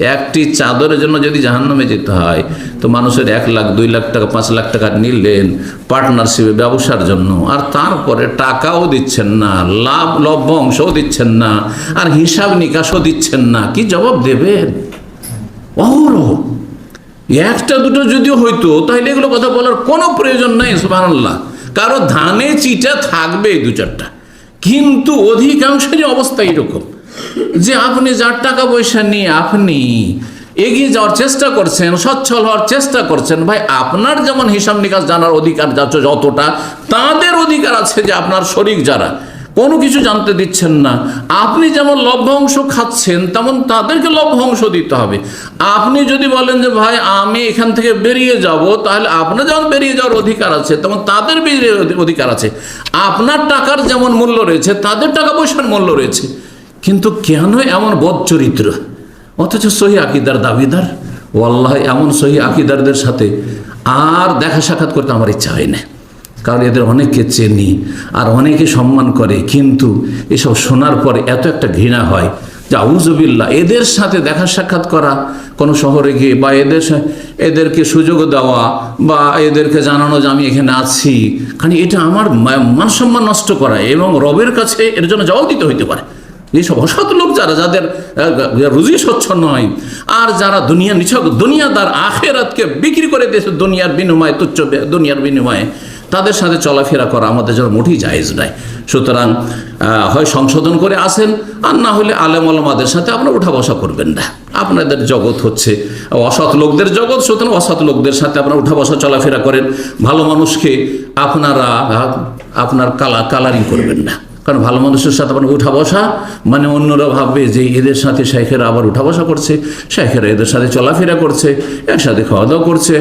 একটি চাদরের জন্য যদি জাহান্নামে যেতে হয়, তো মানুষের এক লাখ, দুই লাখ টাকা, পাঁচ লাখ টাকা নিলেন পার্টনারশিপে, ব্যবসার জন্য। আর তারপরে টাকাও দিচ্ছেন না, লাভ লভ্যাংশও দিচ্ছেন না, আর হিসাব নিকাশও দিচ্ছেন না। কি জবাব দেবেন? অহরহ। একটা দুটো যদিও হইতো তাহলে এগুলো কথা বলার কোনো প্রয়োজন নাই, সুবহানাল্লাহ। কারও ধানে, চিটা থাকবে দু চারটা। কিন্তু অধিকাংশেরই অবস্থা এরকম যে আপনি যার টাকা পয়সা নিয়ে আপনি এগিয়ে যাওয়ার চেষ্টা করছেন, সচ্ছল হওয়ার চেষ্টা করছেন, ভাই আপনার যেমন হিসাব নিকাশ জানার অধিকার যাচ্ছে যতটা, তাদের অধিকার আছে যে আপনার শরিক যারা। কোনো কিছু জানতে দিচ্ছেন না। আপনি যেমন লভ্যাংশ খাচ্ছেন, তেমন তাদেরকে লভ্যাংশ দিতে হবে। আপনি যদি বলেন যে, ভাই, আমি এখান থেকে বেরিয়ে যাব, তাহলে আপনার যেমন বেরিয়ে যাওয়ার অধিকার আছে, তেমন তাদের বেরিয়ে অধিকার আছে। আপনার টাকার যেমন মূল্য রয়েছে, তাদের টাকা পয়সার মূল্য রয়েছে। কিন্তু কেন এমন বদ চরিত্র? অথচ সহি আকিদার দাবিদার। আল্লাহ এমন সহি আকিদারদের সাথে আর দেখা সাক্ষাৎ করতে আমার ইচ্ছা হয় না। কারণ এদের অনেককে চেনি আর অনেকে সম্মান করে। কিন্তু এসব শোনার পরে এত একটা ঘৃণা হয় যে আউজবিল্লা এদের সাথে দেখা সাক্ষাৎ করা কোনো শহরে গিয়ে বা এদের এদেরকে সুযোগ দেওয়া বা এদেরকে জানানো যে আমি এখানে আছি। কারণ এটা আমার মা- মান সম্মান নষ্ট করা এবং রবের কাছে এর জন্য জবাব দিতে হইতে পারে। এইসব অসৎ লোক যারা, যাদের রুজি স্বচ্ছ নয়, আর যারা দুনিয়া নিছক, দুনিয়াদার আখেরাতকে বিক্রি করে দিয়েছে, দুনিয়ার বিনিময়ে, তুচ্ছ দুনিয়ার বিনিময়ে, তাদের সাথে চলাফেরা করা আমাদের জন্য মোটেই জায়েজ নয়। সুতরাং হয় সংশোধন করে আসেন, আর না হলে আলেম আলমাদের সাথে আপনারা উঠা বসা করবেন না। আপনাদের জগৎ হচ্ছে অসৎ লোকদের জগৎ, সুতরাং অসৎ লোকদের সাথে আপনারা উঠা বসা চলাফেরা করেন। ভালো মানুষকে আপনারা, আপনার কালা কালারিং করবেন না। কারণ ভালো মানুষের সাথে আপনার উঠা বসা মানে অন্যরা ভাববে যে এদের সাথে শেখেরা আবার উঠা বসা করছে শেখেরা এদের সাথে চলাফেরা করছে, একসাথে খাওয়া দাওয়া করছে,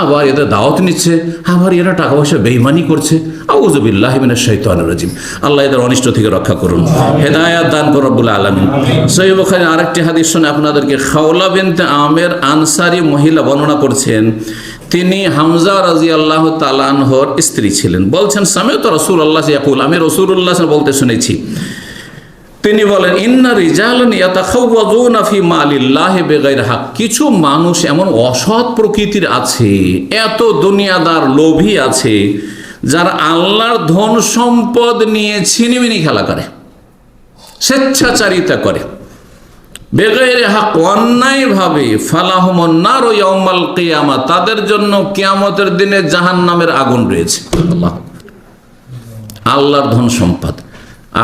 আবার এদের দাওয়াত নিচ্ছে, আবার এরা টাকা পয়সা বেইমানি করছে। আউজবিল্লাহ মিনাশ রাজিম। আল্লাহ এদের অনিষ্ট থেকে রক্ষা করুন। হেদায়াত দান আলামিন। সহিহ বুখারী আরেকটি হাদিস শুনে আপনাদেরকে খাওলা বিনতে আমের আনসারি মহিলা বর্ণনা করছেন। তিনি হামজা রাজি আল্লাহ তালানহর স্ত্রী ছিলেন। বলছেন সামেত রসুল আল্লাহ ইয়াকুল। আমি রসুল্লাহ বলতে শুনেছি। তিনি বলেন ইন্না রিজালান ইয়াতাখাওয়াজুনা ফি মালিল্লাহি বিগাইর হক। কিছু মানুষ এমন অসৎ প্রকৃতির আছে এত দুনিয়াদার লোভী আছে যারা আল্লাহর ধন সম্পদ নিয়ে ছিনিমিনি খেলা করে, স্বেচ্ছাচারিতা করে। বেগের হাক অন্যায়ভাবে ফালাহমন্নার ও ইয়মাল কিয়ামা, তাদের জন্য কেয়ামতের দিনে জাহান নামের আগুন রয়েছে। আল্লাহ। আল্লাহর ধন সম্পদ।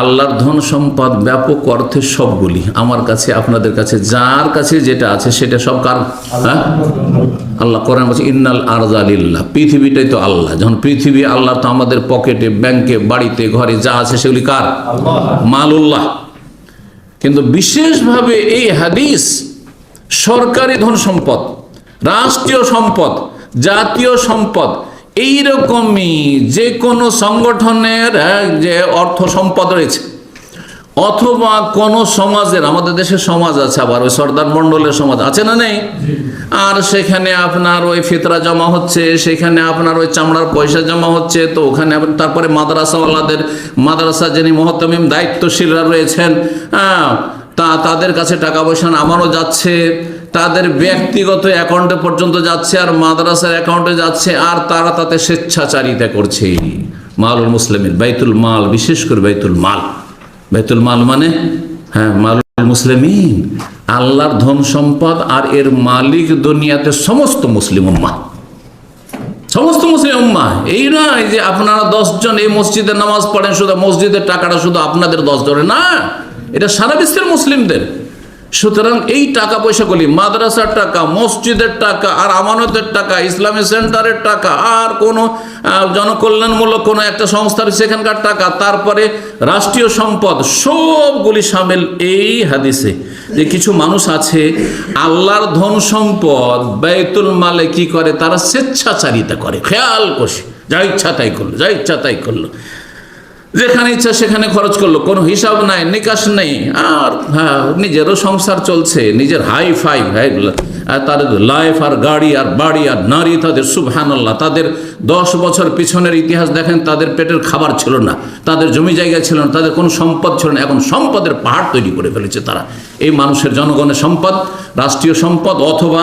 আল্লাহর ধন সম্পদ ব্যাপক অর্থে সবগুলি। আমার কাছে, আপনাদের কাছে, যার কাছে যেটা আছে সেটা সব কার? হ্যাঁ? আল্লাহ কোরআন বলছে ইন্নাল আরজালিল্লাহ পৃথিবীটাই তো আল্লাহ। যখন পৃথিবী আল্লাহ তো আমাদের পকেটে ব্যাংকে বাড়িতে ঘরে যা আছে সেগুলি কার? মালুল্লাহ। কিন্তু বিশেষভাবে এই হাদিস সরকারি ধন সম্পদ রাষ্ট্রীয় সম্পদ জাতীয় সম্পদ এইরকমই যে কোনো সংগঠনের যে অর্থ সম্পদ রয়েছে অথবা কোন সমাজের, আমাদের দেশে সমাজ আছে আবার, ওই সর্দার মণ্ডলের সমাজ আছে না নেই? আর সেখানে আপনার ওই ফিতরা জমা হচ্ছে, সেখানে আপনার ওই চামড়ার পয়সা জমা হচ্ছে, তো ওখানে তারপরে মাদ্রাসাওয়ালাদের, মাদ্রাসা যিনি মহতমিম দায়িত্বশীলরা রয়েছেন হ্যাঁ তা তাদের কাছে টাকা পয়সা আমারও যাচ্ছে, তাদের ব্যক্তিগত অ্যাকাউন্টে পর্যন্ত যাচ্ছে, আর মাদ্রাসার অ্যাকাউন্টে যাচ্ছে, আর তারা তাতে স্বেচ্ছাচারিতা করছে। মালুল মুসলিমের বাইতুল মাল, বিশেষ করে বাইতুল মাল। বেতুল মাল মানে? হ্যাঁ মালুল মুসলিমিন। আল্লাহর ধন সম্পদ আর এর মালিক দুনিয়াতে সমস্ত মুসলিম উম্মা। সমস্ত মুসলিম উম্মা। এই নয় যে আপনারা দশজন এই মসজিদে নামাজ পড়েন, শুধু মসজিদের টাকাটা শুধু আপনাদের দশ জনের না। এটা সারা বিশ্বের মুসলিমদের। সুতরাং এই টাকা পয়সাগুলি, মাদ্রাসার টাকা, মসজিদের টাকা, আর আমানতের টাকা, ইসলামী সেন্টারের টাকা, আর কোনো জনকল্যাণমূলক কোনো একটা সংস্থার সেখানকার টাকা, তারপরে রাষ্ট্রীয় সম্পদ, সবগুলি সামিল এই হাদিসে। যে কিছু মানুষ আছে, আল্লাহর ধন সম্পদ ব্যয়তুল মালে কি করে? তারা স্বেচ্ছাচারিতা করে। খেয়াল করছে যা ইচ্ছা তাই করল, যা ইচ্ছা তাই করল। যেখানে ইচ্ছা সেখানে খরচ করল। কোনো হিসাব নাই, নিকাশ নেই। আর হ্যাঁ নিজেরও সংসার চলছে, নিজের হাই ফাই তাদের লাইফ আর গাড়ি আর বাড়ি আর নারী, তাদের সুবহানাল্লাহ, তাদের দশ বছর পিছনের ইতিহাস দেখেন, তাদের পেটের খাবার ছিল না, তাদের জমি জায়গা ছিল না, তাদের কোনো সম্পদ ছিল না। এখন সম্পদের পাহাড় তৈরি করে ফেলেছে তারা। এই মানুষের জনগণের সম্পদ, রাষ্ট্রীয় সম্পদ অথবা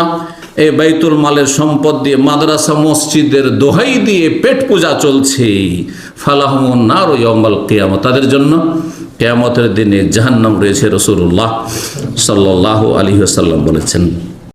এই বাইতুল মালের সম্পদ দিয়ে মাদ্রাসা মসজিদের দোহাই দিয়ে পেট পূজা চলছে। ফালাহমুন নার ইয়মাল কেয়ামত। তাদের জন্য কেয়ামতের দিনে জাহান্নাম রয়েছে রসুল্লাহ সাল্লাহ আলী আসাল্লাম বলেছেন।